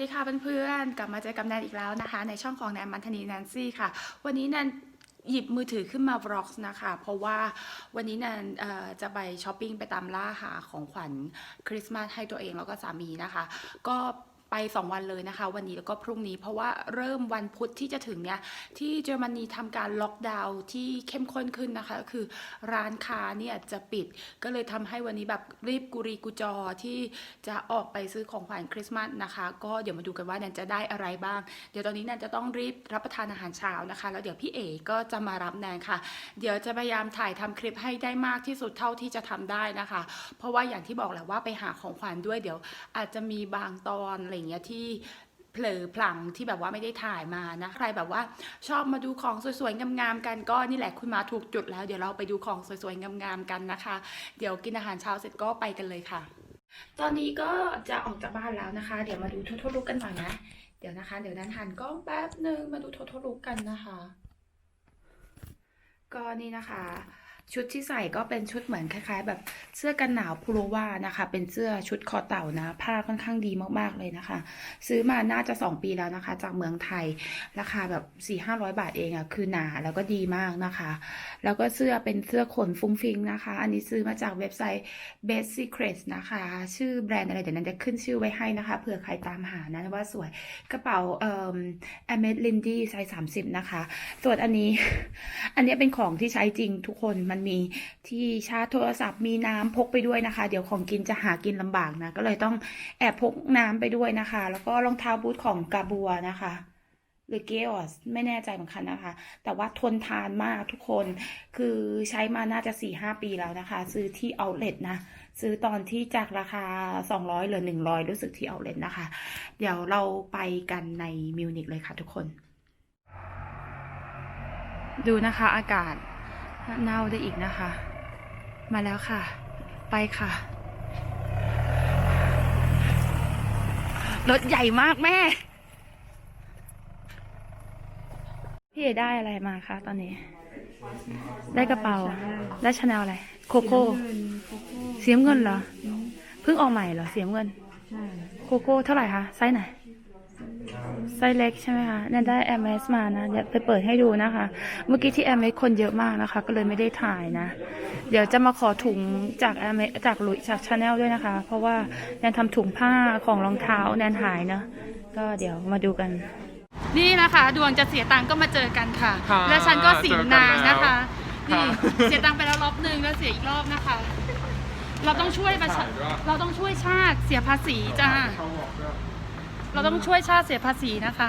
ดีค่ะเพื่อนๆ กลับมาเจอกับแนนอีกแล้วนะคะ ในช่องของแนนมันธนีแนนซี่ค่ะ วันนี้แนนหยิบมือถือขึ้นมาบล็อกนะคะ เพราะว่าวันนี้แนนจะไปช้อปปิ้งไปตามล่าหาของขวัญคริสต์มาสให้ตัวเองแล้วก็สามีนะคะ ก็ ไป 2 วันเลยนะคะ วันนี้แล้วก็พรุ่งนี้เพราะว่าเริ่มวันพุธที่จะถึงเนี่ยที่เยอรมนีทำการล็อกดาวน์ที่เข้มข้นขึ้นนะคะก็คือร้านค้าเนี่ยจะปิดก็เลยทำให้วันนี้แบบรีบกุรีกุจอที่จะออกไปซื้อของขวัญคริสต์มาสนะคะ ก็เดี๋ยวมาดูกันว่าแนนจะได้อะไรบ้าง เดี๋ยวตอนนี้แนนจะต้องรีบรับประทานอาหารเช้านะคะ แล้วเดี๋ยวพี่เอ๋ก็จะมารับแนนค่ะ เดี๋ยวจะพยายามถ่ายทำคลิปให้ได้มากที่สุดเท่าที่จะทำได้นะคะ เพราะว่าอย่างที่บอกแหละว่าไปหาของขวัญด้วยเดี๋ยวอาจจะมีบางตอนอะไรอย่างเงี้ยที่เผลอพลังที่แบบว่าไม่ได้ถ่ายมานะ ใครแบบว่าชอบมาดูของสวยๆงามๆกันก็นี่แหละคุณมาถูกจุดแล้ว เดี๋ยวเราไปดูของสวยๆงามๆกันนะคะ เดี๋ยวกินอาหารเช้าเสร็จก็ไปกันเลยค่ะ ตอนนี้ก็จะออกจากบ้านแล้วนะคะ เดี๋ยวมาดูททลุกกันหน่อยนะเดี๋ยวนะคะ เดี๋ยวนั้นหันกล้องแป๊บหนึ่งมาดูททลุกกันนะคะ ก็นี่นะคะ ชุดที่ใส่ก็เป็นชุดเหมือนคล้าย ๆ แบบเสื้อกันหนาวพูโรวานะคะ เป็นเสื้อชุดคอเต่านะ ผ้าค่อนข้างดีมากๆเลยนะคะ ซื้อมาน่าจะ 2 ปีแล้วนะคะ จากเมืองไทยราคาแบบ4 5 0 0บาทเองอะ่ะคือหนาแล้วก็ดีมากนะคะ แล้วก็เสื้อเป็นเสื้อขนฟุ้งฟิงนะคะ อันนี้ซื้อมาจากเว็บไซต์ Best Secrets นะคะ ชื่อแบรนด์อะไรเดี๋ยวนั้นจะขึ้นชื่อไว้ให้นะคะเผื่อใครตามหานะว่าสวยกระเป๋าเอ่อ a m e t Lindy ไซส์30นะคะ ส่วนอันนี้ อันนี้เป็นของที่ใช้จริงทุกคนมันมีที่ชาร์จโทรศัพท์มีน้ำพกไปด้วยนะคะ เดี๋ยวของกินจะหากินลำบากนะ ก็เลยต้องแอบพกน้ำไปด้วยนะคะ แล้วก็รองเท้าบูทของกาบัวนะคะหรือเกอสไม่แน่ใจเหมือนกันนะคะ แต่ว่าทนทานมากทุกคนคือใช้มาน่าจะ4ี่ห้าปีแล้วนะคะ ซื้อที่เอาเล t นะ ซื้อตอนที่จากราคา 200เหลือ 100 รู้สึกที่เอาเล t นะคะ เดี๋ยวเราไปกันในมิวนิกเลยค่ะทุกคน ดูนะคะอากาศ เน่าได้อีกนะคะ มาแล้วค่ะ ไปค่ะ รถใหญ่มากแม่ พี่เอได้อะไรมาคะตอนนี้ ได้กระเป๋า ได้ชาแนลอะไร โคโค่เสียมเงินเหรอ เพิ่งออกใหม่เหรอ เสียมเงินใช่โคโค่เท่าไหร่คะ ไซส์ไหน ไซส์เล็กใช่ไหมคะเนี่ยได้ m อ s มานะเดี๋ยวไปเปิดให้ดูนะคะ เมื่อกี้ที่ m อ s คนเยอะมากนะคะ ก็เลยไม่ได้ถ่ายนะ เดี๋ยวจะมาขอถุงจาก m อ s จากลุยจากชาแนลด้วยนะคะ เพราะว่าแนนทำถุงผ้าของรองเท้าแนนหายเนอะก็เดี๋ยวมาดูกัน นี่นะคะดวงจะเสียตังค์ก็มาเจอกันค่ะ ค่ะและฉันก็สิงนางนะคะเจอกันแล้วนี่ค่ะเสียตังค์ไปแล้วรอบหนึ่งแล้วเสียอีกรอบนะคะ เราต้องช่วยประชาถ่ายด้วย เราต้องช่วยชาติเสียภาษีจ้า เขาบอกว่า เราต้องช่วยชาติเสียภาษีนะคะ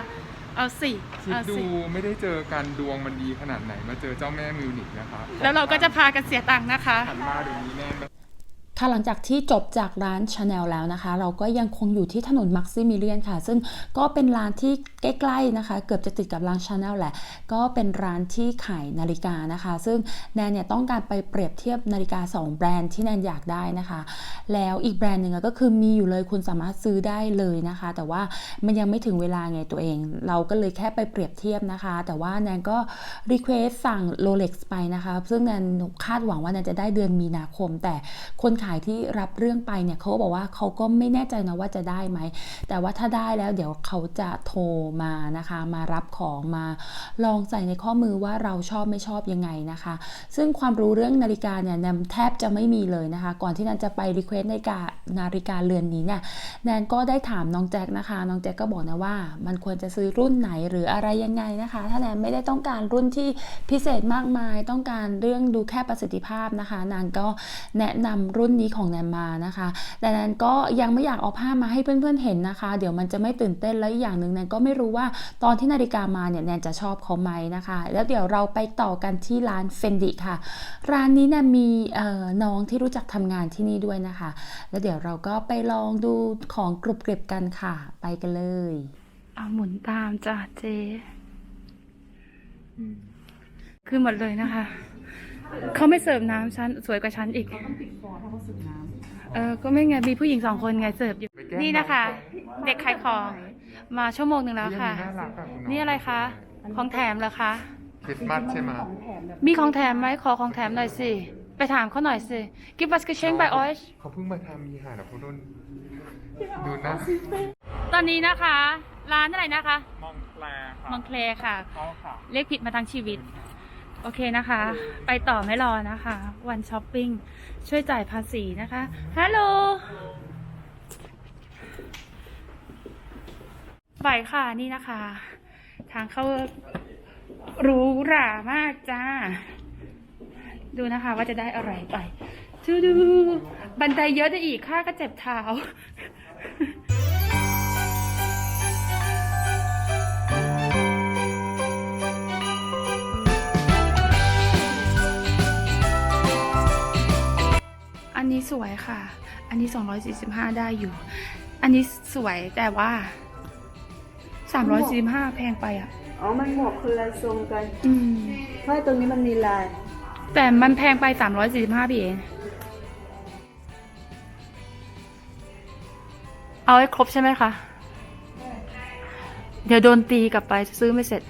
เอาสิคิดเอาดูสิไม่ได้เจอกันดวงมันดีขนาดไหนมาเจอเจ้าแม่มิวนิกนะคะแล้วเราก็จะพากันเสียตังค์นะคะ หันมาเดี๋ยวนี้แน่ ค่ะหลังจากที่จบจากร้าน Chanel แล้วนะคะ เราก็ยังคงอยู่ที่ถนนมักซิมิเลียนค่ะ ซึ่งก็เป็นร้านที่ใกล้ๆนะคะ เกือบจะติดกับร้าน Chanel แหละ ก็เป็นร้านที่ขายนาฬิกานะคะ ซึ่งแนนเนี่ยต้องการไปเปรียบเทียบนาฬิกา 2 แบรนด์ที่แนนอยากได้นะคะ แล้วอีกแบรนด์หนึ่งก็คือมีอยู่เลยคุณสามารถซื้อได้เลยนะคะ แต่ว่ามันยังไม่ถึงเวลาไงตัวเอง เราก็เลยแค่ไปเปรียบเทียบนะคะ แต่ว่าแนนก็รีเควสสั่ง Rolex ไปนะคะ ซึ่งแนนคาดหวังว่าแนนจะได้เดือนมีนาคม แต่คนขายที่รับเรื่องไปเนี่ยเขาก็บอกว่าเขาก็ไม่แน่ใจนะว่าจะได้ไหม แต่ว่าถ้าได้แล้วเดี๋ยวเขาจะโทรมานะคะ มารับของมาลองใส่ในข้อมือว่าเราชอบไม่ชอบยังไงนะคะ ซึ่งความรู้เรื่องนาฬิกาเนี่ยแนนแทบจะไม่มีเลยนะคะ ก่อนที่แนนจะไปรีเควสนาฬิกานาฬิกาเรือนนี้เนี่ยแนนก็ได้ถามน้องแจ็คนะคะ น้องแจ็คก็บอกนะว่า มันควรจะซื้อรุ่นไหนหรืออะไรยังไงนะคะ ถ้าแนนไม่ได้ต้องการรุ่นที่พิเศษมากมาย ต้องการเรื่องดูแค่ประสิทธิภาพนะคะ นางก็แนะนำรุ่นนี้ของแนนมานะคะ แต่แนนก็ยังไม่อยากเอาภาพมาให้เพื่อนๆเห็นนะคะ เดี๋ยวมันจะไม่ตื่นเต้นแล้วอีกอย่างหนึ่งแนนก็ไม่รู้ว่าตอนที่นาฬิกามาเนี่ยแนนจะชอบเขาไหมนะคะ แล้วเดี๋ยวเราไปต่อกันที่ร้านเฟนดิค่ะ ร้านนี้เนี่ยมีน้องที่รู้จักทำงานที่นี่ด้วยนะคะ แล้วเดี๋ยวเราก็ไปลองดูของกรุบกริบกันค่ะ ไปกันเลย เอาหมุนตามจ้ะเจคือหมดเลยนะคะ เขาไม่เสิร์ฟน้ำฉันสวยกว่าฉันอีก ต้องปิดฟอร์ถ้าเขาสึกน้เออก็ไม่ไงมีผู้หญิงสองคนไงเสิร์ฟอยู่ ไปแกล้งนี่นะคะ เด็กขายของ มาชั่วโมงหนึ่งๆแล้วค่ะ เรื่องน่ารักอะคุณนี่อะไรคะ ของแถมเหรอคะ คริสต์มาสใช่ไหม ของแถมแบบมีของแถมไหมขอของแถมหน่อยสิ ไปถามเขาหน่อยสิ Give us a change by euch เขาเพิ่งมาทำมีหานะคุณนุ่นดูนะตอนนี้นะคะ ร้านอะไรนะคะ มองแคลค่ะมองเคลค่ะ เขาค่ะ เรียกผิดมาทั้งชีวิต โอเคนะคะ ไปต่อไม่รอนะคะ วันช้อปปิ้ง ช่วยจ่ายภาษีนะคะ ฮัลโหลไปค่ะนี่นะคะ ทางเข้าหรูหรามากจ้า ดูนะคะว่าจะได้อะไรไปดูดูบันไดเยอะได้อีกข้าก็เจ็บเท้า สวยค่ะ อันนี้ 245 ได้อยู่ อันนี้สวยแต่ว่า 345 แพงไปอะ อ๋อ มันหมวกคนละทรงกัน อืม เพราะตรงนี้มันมีลาย แต่มันแพงไป 345 พี่เองเอาให้ครบใช่ไหมคะ เดี๋ยวโดนตีกลับไปซื้อไม่เสร็จ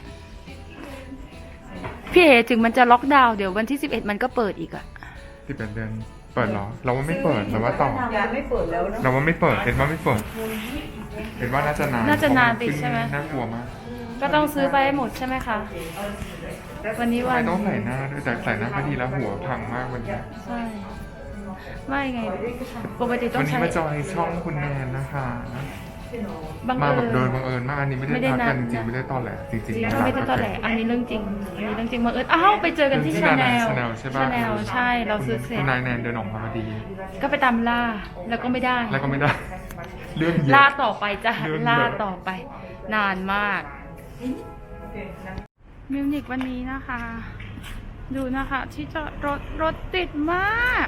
พี่เอถึงมันจะล็อกดาวน์เดี๋ยววันที่ 11 มันก็เปิดอีกอะ ที่เป็นเดือน เปิดเหรอ เราว่าไม่เปิดเราว่าต่อ ยังไม่เปิดแล้วเนาะเราว่าไม่เปิดเห็นว่าไม่เปิดเห็นว่าน่าจะนานน่าจะนานเพระติดใช่ไหมขึ้น่ากลัวมากก็ต้องซื้อไปให้หมดใช่ไหมคะ วันนี้วันไม่ต้องใส่หน้าด้วยแต่ใส่หน้าพอดีแล้วหัวพังมากวันนี้ใช่ ไม่ไง ปกติต้อวังนนี้ใช้มาจอยช่องคุณแนนนะคะ บังมาเอิแบบโดยญบังเอิญมากอันนี้ไม่ได้ไม่ได้นัดกันนัดจริงๆไม่ได้ตอนแหละจริงๆนะ ไม่ได้ตอนแหลอันนี้เรื่องจริง อันนี้เรื่องจริงบังเอิญอ้าวไปเจอกันที่ชาแนลชาแนลใช่ปะชาแนลใช่ เราซื้อเสร็คุจณนายแนนเดินออกมาพอดี ก็ไปตามล่า แล้วก็ไม่ได้ แล้วก็ไม่ได้ เรื่องเยอะ ล่าต่อไปจ้ะเรื่องเยอะ ล่าต่อไป นานมาก มิวนิกวันนี้นะคะ ดูนะคะ ที่จอดรถรถติดมาก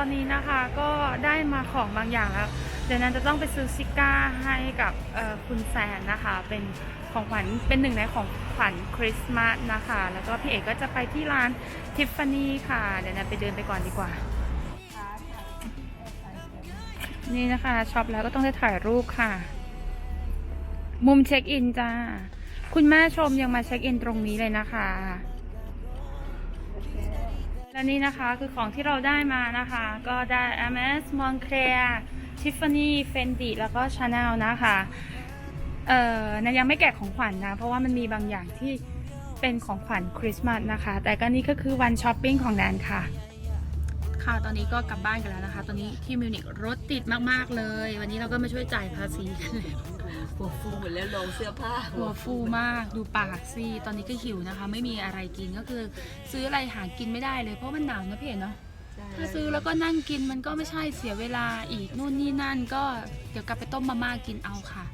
ตอนนี้นะคะก็ได้มาของบางอย่างแล้ว เดี๋ยวนั้นจะต้องไปซื้อซิก้าให้กับคุณแซนนะคะ เป็นของขวัญเป็นหนึ่งในของขวัญคริสต์มาสนะคะ แล้วก็พี่เอกก็จะไปที่ร้านทิฟฟานี่ค่ะ เดี๋ยวนั้นไปเดินไปก่อนดีกว่า นี่นะคะช็อปแล้วก็ต้องได้ถ่ายรูปค่ะ มุมเช็คอินจ้า คุณแม่ชมยังมาเช็คอินตรงนี้เลยนะคะ และนี่นะคะคือของที่เราได้มานะคะ ก็ได้ MS Moncler Tiffany Fendi แล้วก็ Chanel นะคะเอ่อนันยังไม่แกะของขวัญนะ เพราะว่ามันมีบางอย่างที่เป็นของขวัญคริสต์มาสนะคะ แต่ก็นี่ก็คือวันช้อปปิ้งของแนนค่ะ ค่ะตอนนี้ก็กลับบ้านกันแล้วนะคะ ตอนนี้ที่มิวนิกรถติดมากๆเลย วันนี้เราก็มาช่วยจ่ายภาษีกันเลย หัวฟูหมดแล้วลงเสื้อผ้าหัวฟูมากดูปากสิตอนนี้ก็หิวนะคะ ไม่มีอะไรกินก็คือ ซื้ออะไรหากินไม่ได้เลยเพราะมันหนาวนะพี่เห็นเนาะถ้าซื้อแล้วก็นั่งกินมันก็ไม่ใช่เสียเวลาอีกนู่นนี่นั่นก็เดี๋ยวกลับไปต้มมาม่ากินเอาค่ะ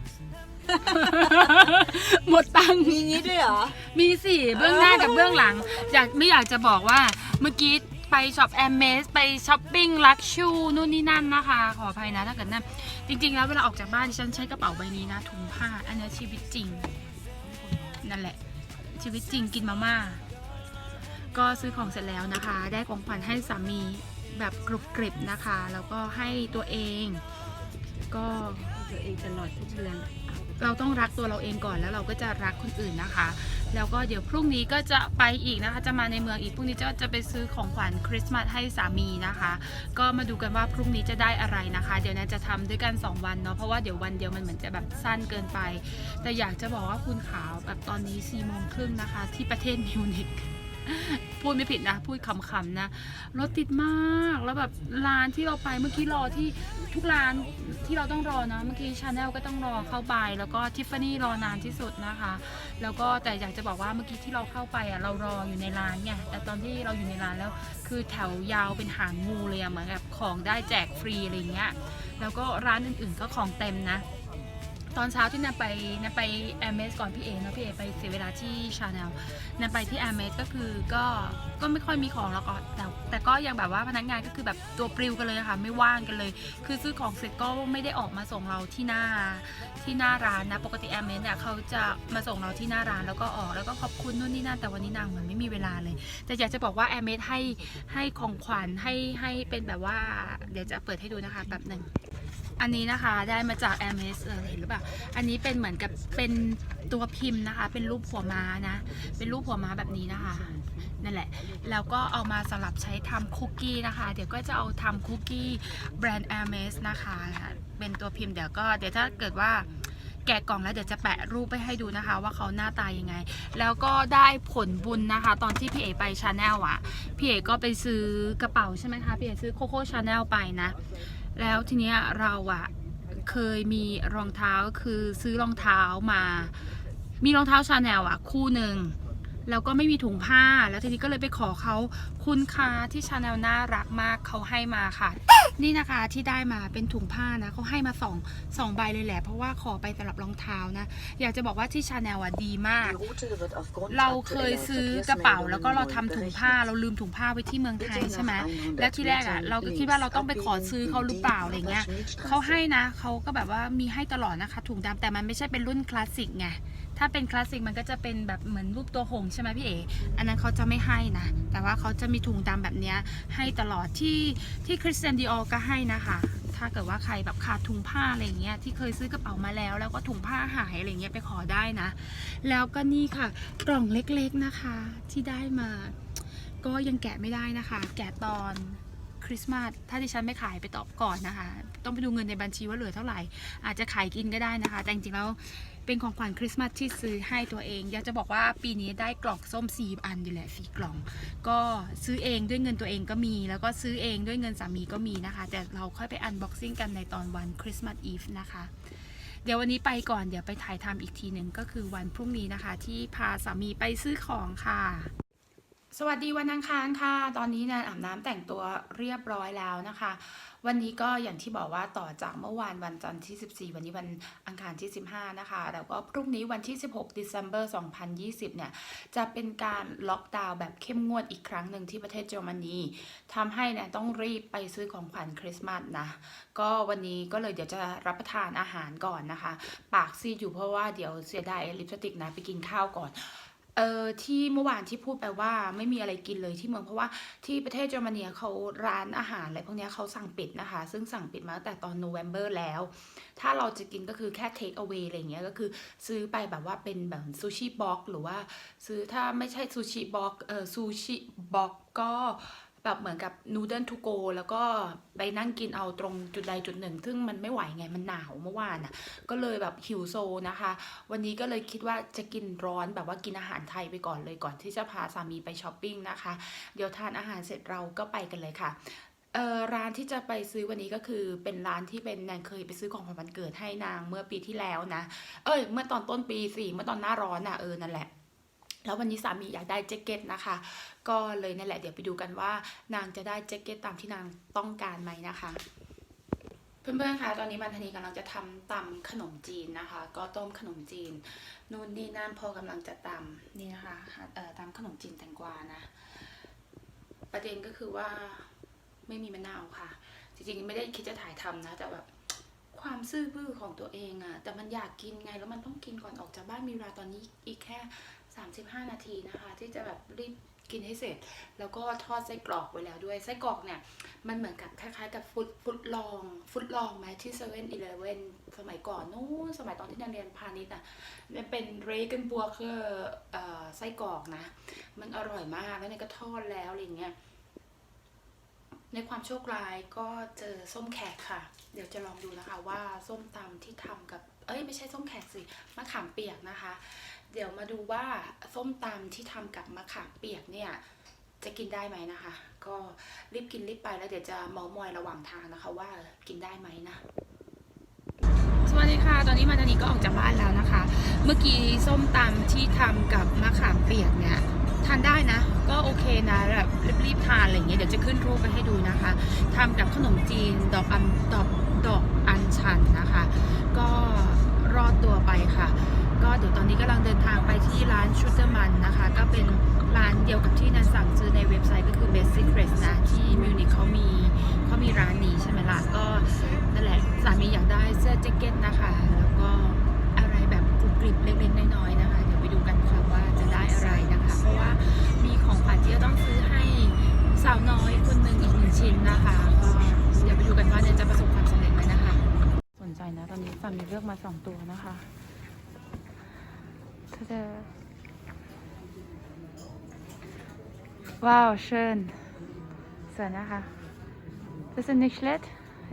หมดตังค์มีงี้ด้วยเหรอ มีสิเบื้องหน้ากับเบื้องหลัง อยากไม่อยากจะบอกว่าเมื่อกี้ ไปช็อปแอมเมสไปช้อปปิ้งลักชูนู่นนี่นั่นนะคะ ขออภัยนะถ้าเกิดนั่นจริง ๆ แล้วเวลาออกจากบ้านดิฉันใช้กระเป๋าใบนี้นะถุงผ้า อันนี้ชีวิตจริง นั่นแหละ ชีวิตจริงกินมาม่าก็ซื้อของเสร็จแล้วนะคะ ได้ของขวัญให้สามีแบบกรุบกริบนะคะ แล้วก็ให้ตัวเอง ก็ตัวเองตลอดทุกเดือน เราต้องรักตัวเราเองก่อนแล้วเราก็จะรักคนอื่นนะคะ แล้วก็เดี๋ยวพรุ่งนี้ก็จะไปอีกนะคะ จะมาในเมืองอีกพรุ่งนี้จะจะไปซื้อของขวัญคริสต์มาสให้สามีนะคะ ก็มาดูกันว่าพรุ่งนี้จะได้อะไรนะคะ เดี๋ยวแนนจะทำด้วยกัน 2 วันเนาะเพราะว่าเดี๋ยววันเดียวมันเหมือนจะแบบสั้นเกินไป แต่อยากจะบอกว่าคุณขาวแบบตอนนี้4ี่โมงครึ่งนะคะ ที่ประเทศมิวนิก พูดไม่ผิดนะ พูดคำๆนะ รถติดมากแล้วแบบร้านที่เราไปเมื่อกี้รอที่ทุกร้านที่เราต้องรอนะเมื่อกี้ชาแนลก็ต้องรอเข้าไป แล้วก็ทิฟฟานี่รอนานที่สุดนะคะ แล้วก็แต่อยากจะบอกว่าเมื่อกี้ที่เราเข้าไปอะเรารออยู่ในร้านไงแต่ตอนที่เราอยู่ในร้านแล้ว คือแถวยาวเป็นหางงูเลยอะเหมือนแบบของได้แจกฟรีอะไรเงี้ยแล้วก็ร้านอื่นๆก็ของเต็มนะ ตอนเช้าที่นาไปนาไปแอมเมสก่อนพี่เอเนาะพี่เอไปเสียเวลาที่ชาแนลนาไปที่แอมเมสก็คือก็ก็ไม่ค่อยมีของแล้วก็แต่แต่ก็ยังแบบว่าพนักงานก็คือแบบตัวปลิวกันเลยค่ะไม่ว่างกันเลย คือซื้อของเสร็จก็ไม่ได้ออกมาส่งเราที่หน้าที่หน้าร้านนะปกติแอมเมสเนี่ยเขาจะมาส่งเราที่หน้าร้านแล้วก็ออกแล้วก็ขอบคุณนู่นนี่นั่นแต่วันนี้นางเหมือนไม่มีเวลาเลย แต่อยากจะบอกว่าแอมเมสให้ให้ของขวัญให้ให้เป็นแบบว่า เดี๋ยวจะเปิดให้ดูนะคะแบบหนึ่ง อันนี้นะคะได้มาจาก a อ m s เออเห็นหรือเปล่า อันนี้เป็นเหมือนกับเป็นตัวพิมพ์นะคะ เป็นรูปหัวม้านะ เป็นรูปหัวม้าแบบนี้นะคะ นั่นแหละ แล้วก็เอามาสำหรับใช้ทำคุกกี้นะคะ เดี๋ยวก็จะเอาทำคุกกี้แบรนด์ a อ m e s นะคะ เป็นตัวพิมพ์เดี๋ยวก็เดี๋ยวถ้าเกิดว่าแกะกล่องแล้วเดี๋ยวจะแปะรูปไปให้ดูนะคะ ว่าเขาหน้าตายังไง แล้วก็ได้ผลบุญนะคะ ตอนที่พี่เอไปชาแนลอะพี่เอก็ไปซื้อกระเป๋าใช่ไหมคะพี่เอซื้อโคโค่ชาแนลไปนะ แล้วทีเนี้ยเราอะเคยมีรองเท้าคือซื้อรองเท้ามา มีรองเท้าชาแนลอะคู่หนึ่งแล้วก็ไม่มีถุงผ้าแล้วทีนี้ก็เลยไปขอเขาคุณค่าที่ชาแนลน่ารักมากเขาให้มาค่ะ นี่นะคะที่ได้มาเป็นถุงผ้านะเขาให้มาสองสองใบเลยแหละ เพราะว่าขอไปสำหรับรองเท้านะ อยากจะบอกว่าที่ชาแนลอะดีมาก เราเคยซื้อกระเป๋าแล้วก็เราทำถุงผ้าเราลืมถุงผ้าไว้ที่เมืองไทยใช่ไหมแล้วที่แรกอะเราก็คิดว่าเราต้องไปขอซื้อเขาหรือเปล่าอะไรเงี้ยเขาให้นะเขาก็แบบว่ามีให้ตลอดนะคะ ถุงดำแต่มันไม่ใช่เป็นรุ่นคลาสสิกไงถ้าเป็นคลาสสิกมันก็จะเป็นแบบเหมือนรูปตัวหงส์ใช่ไหมพี่เอ๋อันนั้นเขาจะไม่ให้นะ แต่ว่าเขาจะมีถุงดำแบบเนี้ยให้ตลอดที่ที่คริสเตียนดีออก็ให้นะคะ ถ้าเกิดว่าใครแบบขาดถุงผ้าอะไรเงี้ยที่เคยซื้อกระเป๋ามาแล้ว แล้วก็ถุงผ้าหายอะไรเงี้ยไปขอได้นะ แล้วก็นี่ค่ะกล่องเล็กๆนะคะที่ได้มา ก็ยังแกะไม่ได้นะคะ แกะตอนคริสต์มาสถ้าดิฉันไม่ขายไปตอบก่อนนะคะ ต้องไปดูเงินในบัญชีว่าเหลือเท่าไหร่ อาจจะขายกินก็ได้นะคะ แต่จริงๆแล้ว เป็นของขวัญคริสต์มาสที่ซื้อให้ตัวเอง อยากจะบอกว่าปีนี้ได้กล่องส้มสี่อันอยู่แหละสี่กล่อง ก็ซื้อเองด้วยเงินตัวเองก็มี แล้วก็ซื้อเองด้วยเงินสามีก็มีนะคะ แต่เราค่อยไปอันบ็อกซิ่งกันในตอนวันคริสต์มาสอีฟนะคะ เดี๋ยววันนี้ไปก่อนเดี๋ยวไปถ่ายทำอีกทีหนึ่งก็คือวันพรุ่งนี้นะคะ ที่พาสามีไปซื้อของค่ะ สวัสดีวันอังคารค่ะ ตอนนี้แนนอาบน้ำแต่งตัวเรียบร้อยแล้วนะคะ วันนี้ก็อย่างที่บอกว่าต่อจากเมื่อวานวันจันทร์ที่ 14 วันนี้วันอังคารที่ 15 นะคะ แล้วก็พรุ่งนี้วันที่ 16 December 2020 เนี่ย จะเป็นการล็อกดาวน์แบบเข้มงวดอีกครั้งหนึ่งที่ประเทศเยอรมนีทำให้เนี่ยต้องรีบไปซื้อของขวัญคริสต์มาสนะ ก็วันนี้ก็เลยเดี๋ยวจะรับประทานอาหารก่อนนะคะ ปากซีดอยู่เพราะว่าเดี๋ยวเสียดายลิปสติกนะไปกินข้าวก่อน เออที่เมื่อวานที่พูดไปว่าไม่มีอะไรกินเลยที่เมืองเพราะว่าที่ประเทศเยอรมนีเขาร้านอาหารอะไรพวกนี้เขาสั่งปิดนะคะ ซึ่งสั่งปิดมาตั้งแต่ตอนโนเวม ber แล้ว ถ้าเราจะกินก็คือแค่ take away อะไรเงี้ยก็คือซื้อไปแบบว่าเป็นแบบซูชิบ็อกหรือว่า ซื้อถ้าไม่ใช่ซูชิบ็อกเออซูชิบ็อกก็ แบบเหมือนกับนูเดิลทูโกแล้วก็ไปนั่งกินเอาตรงจุดใดจุดหนึ่ง ซึ่งมันไม่ไหวไงมันหนาวเมื่อวานอะก็เลยแบบหิวโซนะคะ วันนี้ก็เลยคิดว่าจะกินร้อนแบบว่ากินอาหารไทยไปก่อนเลยก่อนที่จะพาสามีไปช้อปปิ้งนะคะ เดี๋ยวทานอาหารเสร็จเราก็ไปกันเลยค่ะเอ่อร้านที่จะไปซื้อวันนี้ก็คือเป็นร้านที่เป็นแนนเคยไปซื้อของขวัญวันเกิดให้นางเมื่อปีที่แล้วนะ เอ้ย เมื่อตอนต้นปีสิเมื่อตอนหน้าร้อนน่ะเออนั่นแหละ แล้ววันนี้สามีอยากได้แจ็คเก็ตนะคะ ก็เลยนั่นแหละเดี๋ยวไปดูกันว่านางจะได้แจ็คเก็ตตามที่นางต้องการไหมนะคะเพื่อนๆ คะ ตอนนี้มันธนีกำลังจะทำตำขนมจีนนะคะ ก็ต้มขนมจีน นู่นนี่นั่นพอกำลังจะตำนี่นะคะเอ่อตำขนมจีนแตงกวานะ ประเด็นก็คือว่าไม่มีมะนาวค่ะ จริงๆ ไม่ได้คิดจะถ่ายทำนะ แต่แบบความซื่อบื้อของตัวเองอะแต่มันอยากกินไง แล้วมันต้องกินก่อนออกจากบ้านมีเวลาตอนนี้อีกแค่ 35 นาทีนะคะ ที่จะแบบรีบกินให้เสร็จ แล้วก็ทอดไส้กรอกไว้แล้วด้วย ไส้กรอกเนี่ย มันเหมือนกับคล้ายๆ กับฟุตฟุตลอง ฟุตลองไหมที่เซเว่นอีเลเว่นสมัยก่อนนู้นสมัยตอนที่นันเรียนพาณิชย์อะมันเป็นเรกันบัวคืออไส้กรอกนะ มันอร่อยมากแล้วเนี่ยก็ทอดแล้วอะไรเงี้ยในความโชคร้ายก็เจอส้มแขกค่ะ เดี๋ยวจะลองดูนะคะว่าส้มตำที่ทำกับ เอ้ยไม่ใช่ส้มแขกสิมะขามเปียกนะคะ เดี๋ยวมาดูว่าส้มตำที่ทำกับมะขามเปียกเนี่ยจะกินได้ไหมนะคะ ก็รีบกินรีบไปแล้วเดี๋ยวจะเมามอยระหว่างทางนะคะ ว่ากินได้ไหมนะสวัสดีค่ะ ตอนนี้มาตอนนี้ก็ออกจากบ้านแล้วนะคะ เมื่อกี้ส้มตำที่ทำกับมะขามเปียกเนี่ยทานได้นะ ก็โอเคนะแบบรีบๆทานอะไรอย่างเงี้ยเดี๋ยวจะขึ้นรูปไปให้ดูนะคะทำกับขนมจีนดอกอันดอกดอกอัญชันนะคะ ก็รอดตัวไปค่ะ ก็เดี๋ยวตอนนี้กำลังเดินทางไปที่ร้านชูเตอร์มันนะคะ ก็เป็นร้านเดียวกับที่นันสั่งซื้อในเว็บไซต์ก็คือ Best Secret นะที่มิวนิกเขามีเขามีร้านนี้ใช่ไหมล่ะ ก็นั่นแหละสามีอยากได้เสื้อแจ็คเก็ตนะคะ แล้วก็อะไรแบบกรุบกริบเล็กๆน้อยๆนะคะ เดี๋ยวไปดูกันค่ะว่าจะได้อะไรนะคะ เพราะว่ามีของขวัญที่จะต้องซื้อให้สาวน้อยคนหนึ่งอีกหนึ่งชิ้นนะคะก็เดี๋ยวไปดูกันว่าจะประสบความสำเร็จไหมนะคะ สนใจนะตอนนี้สามีเลือกมาสองตัวนะคะ เธอว้าว schön สวยนะคะ Das ist nicht schlecht.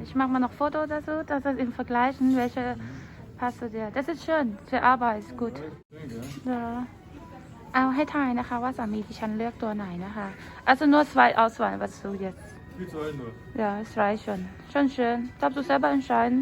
Ich mache mal noch Foto dazu, dass das im Vergleichen, welche passt zu dir. Das ist schön. Für Arbeit ist gut. เดี๋ยวเอาให้ทายนะคะว่าสามีที่ฉันเลือกตัวไหนนะคะ Also nur zwei Auswahl, was du jetzt. Wie soll nur? Ja, es reicht schon. Schon schön. Darfst du selber entscheiden?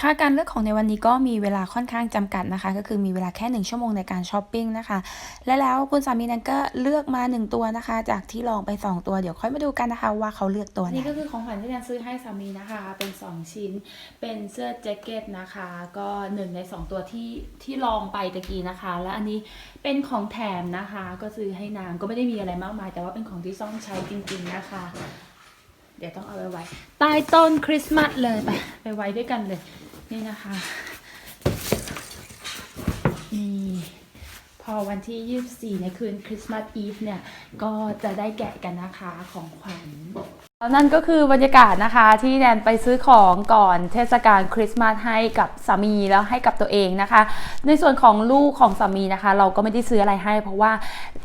ค่าการเลือกของในวันนี้ก็มีเวลาค่อนข้างจำกัดนะคะ ก็คือมีเวลาแค่ 1 ชั่วโมงในการช้อปปิ้งนะคะ และแล้วคุณสามีนั้นก็เลือกมา 1 ตัวนะคะ จากที่ลองไป 2 ตัวเดี๋ยวค่อยมาดูกันนะคะ ว่าเขาเลือกตัวไหนนี่ก็คือของขวัญที่นันซื้อให้สามีนะคะ เป็น 2 ชิ้น เป็นเสื้อแจ็คเก็ตนะคะ ก็หนึ่งใน 2 ตัวที่ที่ลองไปตะกี้นะคะ และอันนี้เป็นของแถมนะคะ ก็ซื้อให้นางก็ไม่ได้มีอะไรมากมาย แต่ว่าเป็นของที่ต้องใช้จริง ๆนะคะเดี๋ยวต้องเอาไปไว้ใต้ต้นคริสต์มาสเลยไปไปไว้ด้วยกันเลย นี่นะคะ นี่ พอวันที่ 24 ในคืนคริสต์มาสอีฟเนี่ย ก็จะได้แกะกันนะคะของขวัญ แล้วนั่นก็คือบรรยากาศนะคะที่แนนไปซื้อของก่อนเทศกาลคริสต์มาสให้กับสามีแล้วให้กับตัวเองนะคะ ในส่วนของลูกของสามีนะคะ เราก็ไม่ได้ซื้ออะไรให้ เพราะว่า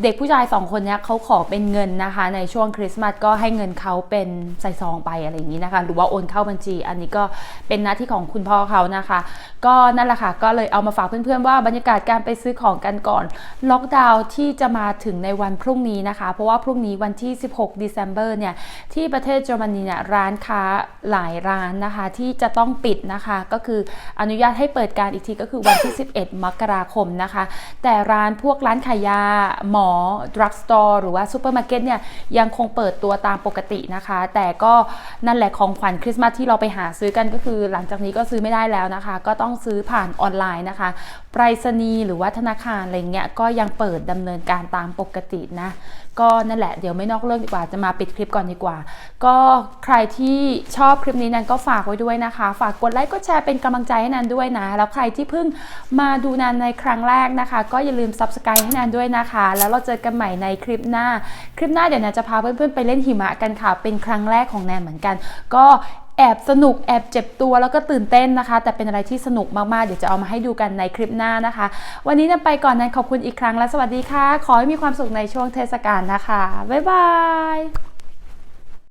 เด็กผู้ชายสองคนเนี้ยเขาขอเป็นเงินนะคะ ในช่วงคริสต์มาสก็ให้เงินเขาเป็นใส่ซองไปอะไรอย่างนี้นะคะ หรือว่าโอนเข้าบัญชี อันนี้ก็เป็นหน้าที่ของคุณพ่อเขานะคะ ก็นั่นแหละค่ะก็เลยเอามาฝากเพื่อนๆว่าบรรยากาศการไปซื้อของกันก่อนล็อกดาวน์ที่จะมาถึงในวันพรุ่งนี้นะคะ เพราะว่าพรุ่งนี้วันที่ 16 December เนี่ยที่ประเทศเยอรมนีเนี่ยร้านค้าหลายร้านนะคะ ที่จะต้องปิดนะคะก็คืออนุญาตให้เปิดการอีกทีก็คือวันที่ 11 มกราคมนะคะ แต่ร้านพวกร้านขายยา หมอ ดรักสโตร์หรือว่าซูเปอร์มาร์เก็ตเนี่ยยังคงเปิดตัวตามปกตินะคะ แต่ก็นั่นแหละของขวัญคริสต์มาสที่เราไปหาซื้อกันก็คือหลังจากนี้ก็ซื้อไม่ได้แล้วนะคะ ก็ต้องซื้อผ่านออนไลน์นะคะไปรษณีย์หรือว่าธนาคารอะไรเงี้ยก็ยังเปิดดำเนินการตามปกตินะ ก็นั่นแหละเดี๋ยวไม่นอกเรื่องดีกว่าจะมาปิดคลิปก่อนดีกว่าก็ใครที่ชอบคลิปนี้นันก็ฝากไว้ด้วยนะคะ ฝากกดไลค์กดแชร์เป็นกำลังใจให้นันด้วยนะ แล้วใครที่เพิ่งมาดูนันในครั้งแรกนะคะ ก็อย่าลืม subscribe ให้นันด้วยนะคะ แล้วเราเจอกันใหม่ในคลิปหน้า คลิปหน้าเดี๋ยวนันจะพาเพื่อนๆไปเล่นหิมะกันค่ะ เป็นครั้งแรกของแนนเหมือนกัน ก็แอบสนุกแอบเจ็บตัวแล้วก็ตื่นเต้นนะคะ แต่เป็นอะไรที่สนุกมากๆ เดี๋ยวจะเอามาให้ดูกันในคลิปหน้านะคะ วันนี้นันไปก่อนนันขอบคุณอีกครั้งและสวัสดีค่ะ ขอให้มีความสุขในช่วงเทศกาลนะคะ บ๊ายบาย